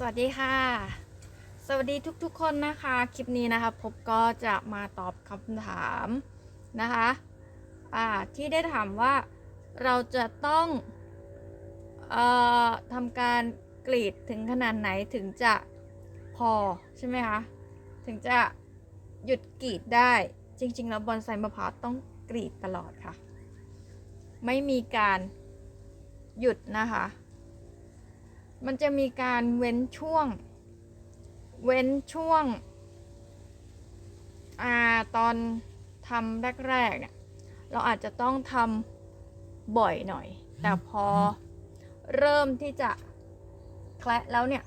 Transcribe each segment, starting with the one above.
สวัสดีค่ะ สวัสดีทุกๆคนนะคะ คลิปนี้นะคะพบก็จะมาตอบคำถามนะคะอ่าที่ได้ถามว่าเราจะต้องเอ่อทำการกรีดถึงขนาดไหนถึงจะพอใช่ไหมคะ ถึงจะหยุดกรีดได้จริงๆ แล้วบอนไซมะพร้าวต้องกรีดตลอดค่ะ ไม่มีการหยุดนะคะ มันจะมีการเว้นช่วง เว้นช่วงอ่าตอนทำแรกๆเนี่ยเราอาจจะต้องทำบ่อยหน่อย แต่พอเริ่มที่จะแคละแล้วเนี่ย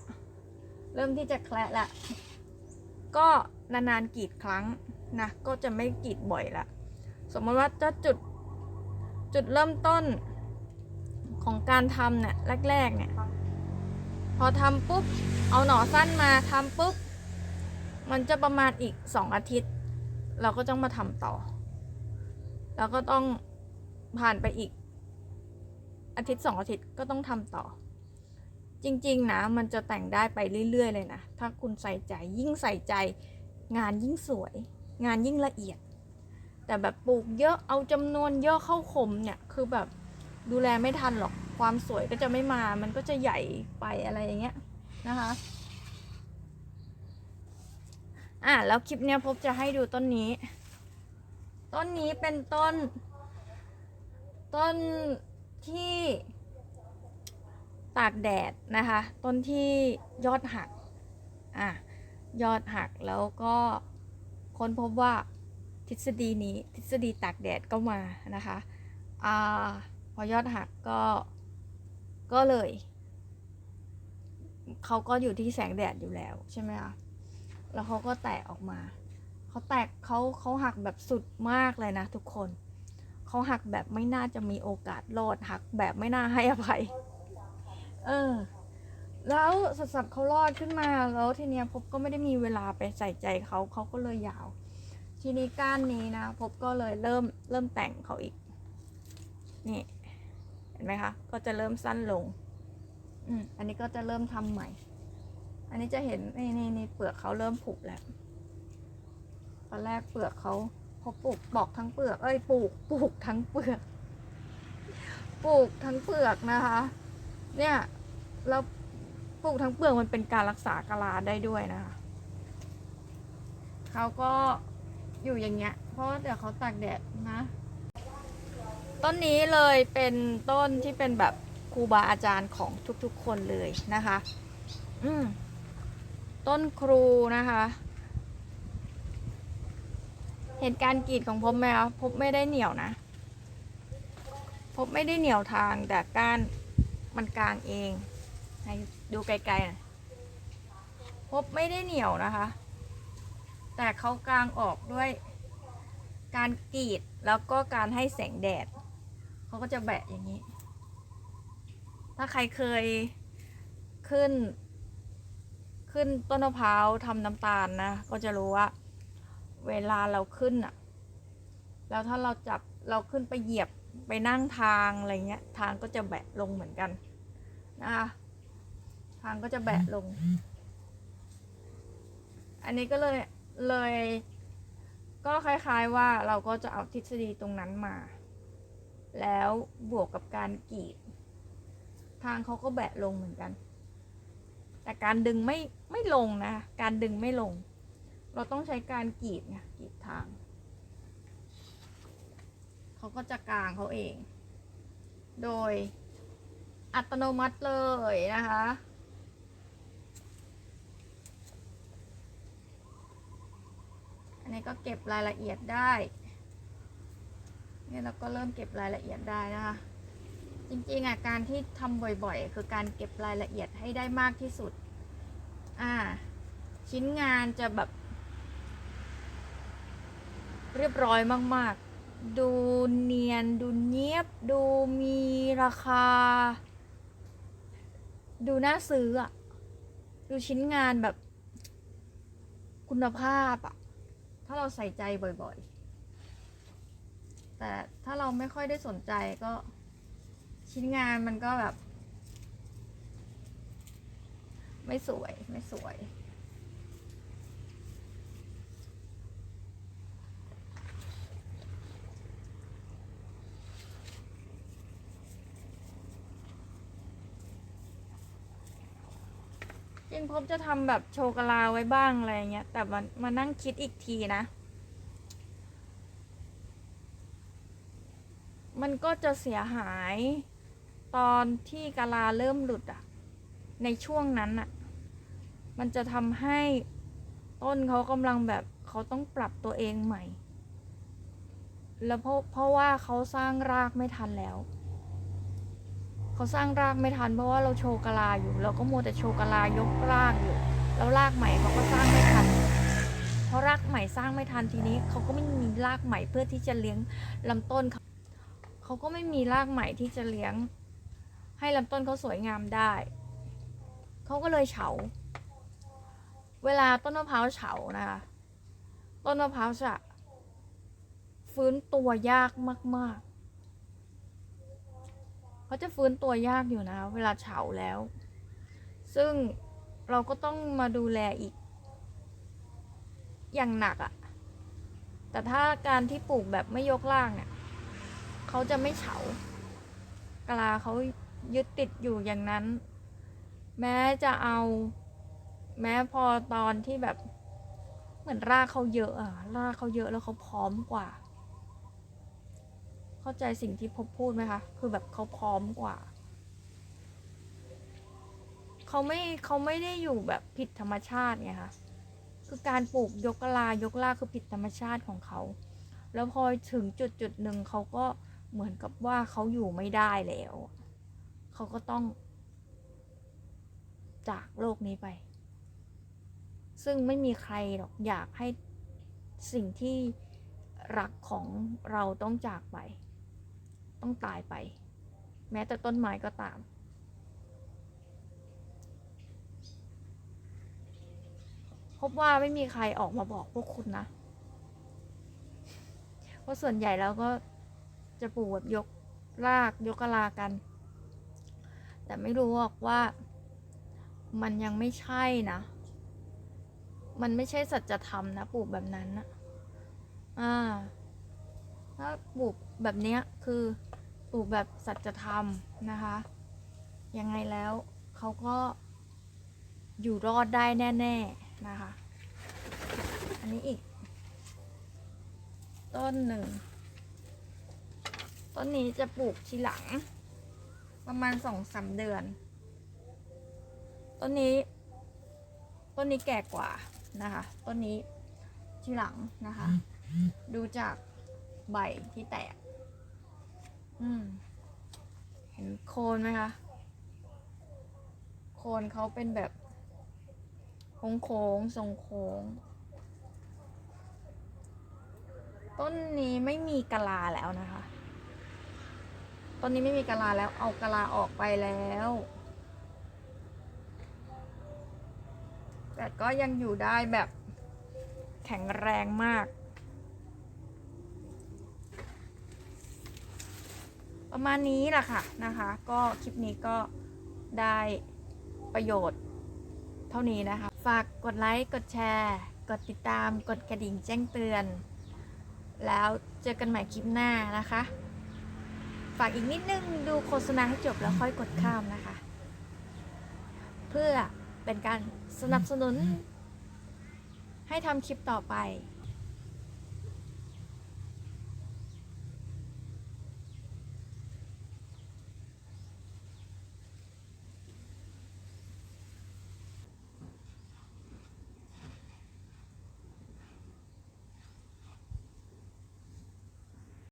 เริ่มที่จะแคละละก็นานๆกรีดครั้งนะก็จะไม่กรีดบ่อยละสมมติว่าจะจุดจุดเริ่มต้นของการทำเนี่ยแรกๆเนี่ย อทำปุ๊บ เอาหน่อสั้นมาทำปุ๊บ มันจะประมาณอีกสองอาทิตย์ เราก็ต้องมาทำต่อ แล้วก็ต้องผ่านไปอีก อาทิตย์สองอาทิตย์ก็ต้องทำต่อ จริงๆนะมันจะแต่งได้ไปเรื่อย ๆ เลยนะ ถ้าคุณใส่ใจยิ่งใส่ใจ งานยิ่งสวย งานยิ่งละเอียด แต่แบบปลูกเยอะเอาจำนวนเยอะเข้าคมเนี่ยคือแบบดูแลไม่ทันหรอก ความสวยก็จะไม่มา มันก็จะใหญ่ไปอะไรอย่างเงี้ยนะคะ อะแล้วคลิปเนี้ยพบจะให้ดูต้นนี้ ต้นนี้เป็นต้น ต้นที่ตากแดดนะคะ ต้นที่ยอดหัก อะ ยอดหักแล้วก็ค้นพบว่าทฤษฎีนี้ทฤษฎีตากแดดก็มานะคะ อ่า พอยอดหักก็ ก็เลยเขาก็อยู่ที่แสงแดดอยู่แล้วใช่ไหมคะแล้วเขาก็แตกออกมา เขาแตกเขาเขาหักแบบสุดมากเลยนะทุกคน เขาหักแบบไม่น่าจะมีโอกาสรอดหักแบบไม่น่าให้อภัย เออ แล้วสัสับเขารอดขึ้นมา แล้วทีเนี้ยพบก็ไม่ได้มีเวลาไปใส่ใจเขาเขาก็เลยยาว ทีนี้ก้านนี้นะพบก็เลยเริ่มเริ่มแต่งเขาอีก นี่ ห็นไหมคะ ก็จะเริ่มสั้นลง อืมอันนี้ก็จะเริ่มทำใหม่ อันนี้จะเห็นนี่นี่นี่เปลือกเขาเริ่มผุแล้ว ตอนแรกเปลือกเขาพอปลูกบอกทั้งเปลือก เอ้ยปลูกปลูกทั้งเปลือก ปลูกทั้งเปลือกนะคะ เนี่ยเราปลูกทั้งเปลือกมันเป็นการรักษากะลาได้ด้วยนะคะเขาก็อยู่อย่างเงี้ย เพราะว่าเดี๋ยวเขาตากแดดนะ ต้นนี้เลยเป็นต้นที่เป็นแบบครูบาอาจารย์ของทุกๆคนเลยนะคะ อืมต้นครูนะคะ เหตุการณ์กรีดของพบไหมคะพบไม่ได้เหนียวนะ พบไม่ได้เหนียวทางแต่ก้านมันกลางเองให้ดูไกลๆนะพบไม่ได้เหนียวนะคะ แต่เขากลางออกด้วยการกรีดแล้วก็การให้แสงแดด เขาก็จะแบะอย่างนี้ ถ้าใครเคยขึ้น ขึ้นต้นมะพร้าวทำน้ำตาลนะ ก็จะรู้ว่า เวลาเราขึ้นอะแล้วถ้าเราจับเราขึ้นไปเหยียบไปนั่งทางอะไรเงี้ย ทางก็จะแบะลงเหมือนกันนะคะทางก็จะแบะลง อันนี้ก็เลยเลย ก็คล้ายๆว่าเราก็จะเอาทฤษฎีตรงนั้นมา แล้วบวกกับการกรีด ทางเขาก็แบะลงเหมือนกัน แต่การดึงไม่ไม่ลงนะ การดึงไม่ลง เราต้องใช้การกรีดไงกรีดทาง เขาก็จะกลางเขาเอง โดยอัตโนมัติเลยนะคะอันนี้ก็เก็บรายละเอียดได้ เนี่ยเราก็เริ่มเก็บรายละเอียดได้นะคะ จริงๆอะการที่ทำบ่อยๆ คือการเก็บรายละเอียดให้ได้มากที่สุด อ่า ชิ้นงานจะแบบ เรียบร้อยมากๆ ดูเนียน ดูเนียบ ดูมีราคา ดูน่าซื้ออะดูชิ้นงานแบบคุณภาพอะถ้าเราใส่ใจบ่อยๆ แต่ถ้าเราไม่ค่อยได้สนใจก็ชิ้นงานมันก็แบบ ไม่สวยไม่สวยจริงพบจะทำแบบโชกลาไว้บ้างอะไรเงี้ย แต่มันมานั่งคิดอีกทีนะ มันก็จะเสียหายตอนที่กะลาเริ่มหลุดอะในช่วงนั้นอะมันจะทำให้ต้นเขากำลังแบบเขาต้องปรับตัวเองใหม่ แล้วเพราะเพราะว่าเขาสร้างรากไม่ทันแล้ว เขาสร้างรากไม่ทันเพราะว่าเราโชกะลาอยู่ เราก็มัวแต่โชกะลายกรากอยู่ แล้วรากใหม่เขาก็สร้างไม่ทันเพราะรากใหม่สร้างไม่ทันทีนี้เขาก็ไม่มีรากใหม่เพื่อที่จะเลี้ยงลำต้นเขา เขาก็ไม่มีรากใหม่ที่จะเลี้ยง ให้ลำต้นเขาสวยงามได้ เขาก็เลยเฉา เวลาต้นมะพร้าวเฉานะคะ ต้นมะพร้าวจะฟื้นตัวยากมากๆเขาจะฟื้นตัวยากอยู่นะคะเวลาเฉาแล้ว ซึ่งเราก็ต้องมาดูแลอีก อย่างหนักอะ่ะ แต่ถ้าการที่ปลูกแบบไม่ยกล่างเนี่ย เขาจะไม่เฉากลาเขายึดติดอยู่อย่างนั้น แม้จะเอา แม้พอตอนที่แบบเหมือนรากเขาเยอะอะรากเขาเยอะแล้วเขาพร้อมกว่า เข้าใจสิ่งที่พบพูดไหมคะ คือแบบเขาพร้อมกว่าเขาไม่เขาไม่ได้อยู่แบบผิดธรรมชาติไงคะคือการปลูกยกกลายกลากคือผิดธรรมชาติของเขา แล้วพอถึงจุดจุดหนึ่งเขาก็ เหมือนกับว่าเขาอยู่ไม่ได้แล้ว เขาก็ต้อง จากโลกนี้ไป ซึ่งไม่มีใครหรอกอยากให้สิ่งที่รักของเราต้องจากไป ต้องตายไป แม้แต่ต้นไม้ก็ตาม พบว่าไม่มีใครออกมาบอกพวกคุณนะ เพราะส่วนใหญ่แล้วก็ จะปลูกแบบยกรากยกกะลากัน แต่ไม่รู้หรอกว่ามันยังไม่ใช่นะ มันไม่ใช่สัจธรรมนะปลูกแบบนั้นนะอ่าถ้าปลูกแบบเนี้ยคือปลูกแบบสัจธรรมนะคะ ยังไงแล้วเขาก็อยู่รอดได้แน่ ๆ นะคะ อันนี้อีก ต้นหนึ่ง ต้นนี้จะปลูกทีหลัง ประมาณสองสามเดือน ต้นนี้ ต้นนี้แก่กว่านะคะ ต้นนี้ทีหลังนะคะ ดูจากใบที่แตก อืม เห็นโคนไหมคะ โคนเขาเป็นแบบโค้งๆทรงโค้ง ต้นนี้ไม่มีกะลาแล้วนะคะ ต้นนี้ไม่มีกะลาแล้ว เอากะลาออกไปแล้ว แต่ก็ยังอยู่ได้แบบแข็งแรงมาก ประมาณนี้แหละค่ะนะคะ ก็คลิปนี้ก็ได้ประโยชน์เท่านี้นะคะ ฝากกดไลค์ กดแชร์ กดติดตาม กดกระดิ่งแจ้งเตือน แล้วเจอกันใหม่คลิปหน้านะคะ ฝากอีกนิดนึงดูโฆษณาให้จบแล้วค่อยกดข้ามนะคะ เพื่อเป็นการสนับสนุนให้ทำคลิปต่อไป